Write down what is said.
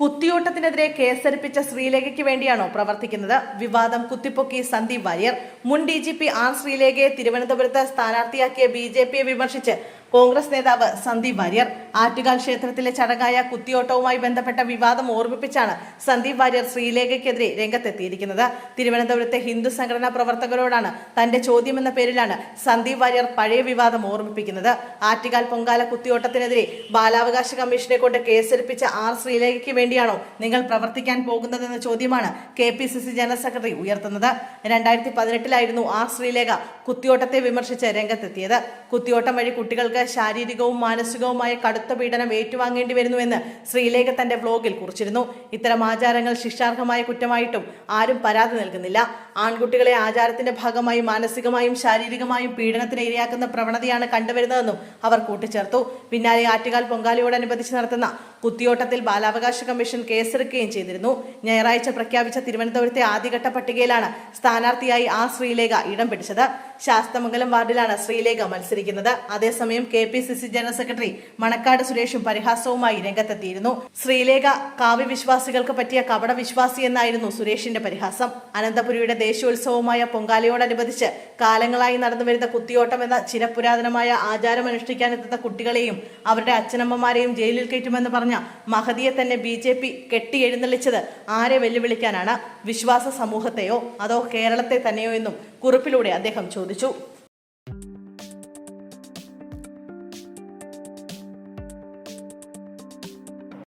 കുത്തിയോട്ടത്തിനെതിരെ കേസരിപ്പിച്ച ശ്രീലേഖയ്ക്ക് വേണ്ടിയാണോ പ്രവർത്തിക്കുന്നത്? വിവാദം കുത്തിപ്പൊക്കി സന്ദീപ് വാര്യർ. മുൻ ഡി ജി പി ആർ ശ്രീലേഖയെ തിരുവനന്തപുരത്ത് സ്ഥാനാർത്ഥിയാക്കിയ ബി ജെ പിയെ വിമർശിച്ച് കോൺഗ്രസ് നേതാവ് സന്ദീപ് വാര്യർ. ആറ്റുകാൽ ക്ഷേത്രത്തിലെ ചടങ്ങായ കുത്തിയോട്ടവുമായി ബന്ധപ്പെട്ട വിവാദം ഓർമ്മിപ്പിച്ചാണ് സന്ദീപ് വാര്യർ ശ്രീലേഖയ്ക്കെതിരെ രംഗത്തെത്തിയിരിക്കുന്നത്. തിരുവനന്തപുരത്തെ ഹിന്ദു സംഘടനാ പ്രവർത്തകരോടാണ് തന്റെ ചോദ്യമെന്ന പേരിലാണ് സന്ദീപ് വാര്യർ പഴയ വിവാദം ഓർമ്മിപ്പിക്കുന്നത്. ആറ്റുകാൽ പൊങ്കാല കുത്തിയോട്ടത്തിനെതിരെ ബാലാവകാശ കമ്മീഷനെ കൊണ്ട് കേസെടുപ്പിച്ച ആർ ശ്രീലേഖയ്ക്ക് വേണ്ടിയാണോ നിങ്ങൾ പ്രവർത്തിക്കാൻ പോകുന്നതെന്ന ചോദ്യമാണ് K P C C general secretary ഉയർത്തുന്നത്. രണ്ടായിരത്തി പതിനെട്ടിലായിരുന്നു ആർ ശ്രീലേഖ കുത്തിയോട്ടത്തെ വിമർശിച്ച് രംഗത്തെത്തിയത്. കുത്തിയോട്ടം വഴി കുട്ടികൾക്ക് ശാരീരികവും മാനസികവുമായ കടുത്ത പീഡനം ഏറ്റുവാങ്ങേണ്ടി വരുന്നുവെന്ന് ശ്രീലേഖ തന്റെ വ്ലോഗിൽ കുറിച്ചിരുന്നു. ഇത്തരം ആചാരങ്ങൾ ശിക്ഷാർഹമായ കുറ്റമായിട്ടും ആരും പരാതി നൽകുന്നില്ല. ആൺകുട്ടികളെ ആചാരത്തിന്റെ ഭാഗമായി മാനസികമായും ശാരീരികമായും പീഡനത്തിന് ഇരയാക്കുന്ന പ്രവണതയാണ് കണ്ടുവരുന്നതെന്നും അവർ കൂട്ടിച്ചേർത്തു. പിന്നാലെ ആറ്റുകാൽ പൊങ്കാലയോടനുബന്ധിച്ച് നടത്തുന്ന കുത്തിയോട്ടത്തിൽ ബാലാവകാശ കമ്മീഷൻ കേസെടുക്കുകയും ചെയ്തിരുന്നു. ഞായറാഴ്ച പ്രഖ്യാപിച്ച തിരുവനന്തപുരത്തെ ആദ്യഘട്ട പട്ടികയിലാണ് സ്ഥാനാർത്ഥിയായി ആ ശ്രീലേഖ ഇടം പിടിച്ചത്. ശാസ്തമംഗലം വാർഡിലാണ് ശ്രീലേഖ മത്സരിക്കുന്നത്. അതേസമയം K P C C general secretary Manakkad സുരേഷും പരിഹാസവുമായി രംഗത്തെത്തിയിരുന്നു. ശ്രീലേഖ കാവ്യവിശ്വാസികൾക്ക് പറ്റിയ കപട വിശ്വാസി എന്നായിരുന്നു സുരേഷിന്റെ പരിഹാസം. അനന്തപുരിയുടെ ദേശീയോത്സവമായ പൊങ്കാലയോടനുബന്ധിച്ച് കാലങ്ങളായി നടന്നുവരുന്ന കുത്തിയോട്ടം എന്ന ചിരപുരാതനമായ ആചാരം അനുഷ്ഠിക്കാനെത്തുന്ന കുട്ടികളെയും അവരുടെ അച്ഛനമ്മമാരെയും ജയിലിൽ കയറ്റുമെന്ന് പറഞ്ഞ മഹതിയെ തന്നെ ബി ജെ പി കെട്ടിയെഴുന്നള്ളിച്ചത് ആരെ വെല്ലുവിളിക്കാനാണ്? വിശ്വാസ സമൂഹത്തെയോ? അതോ കേരളത്തെ തന്നെയോ എന്നും കുറിപ്പിലൂടെ അദ്ദേഹം ചോദിച്ചു.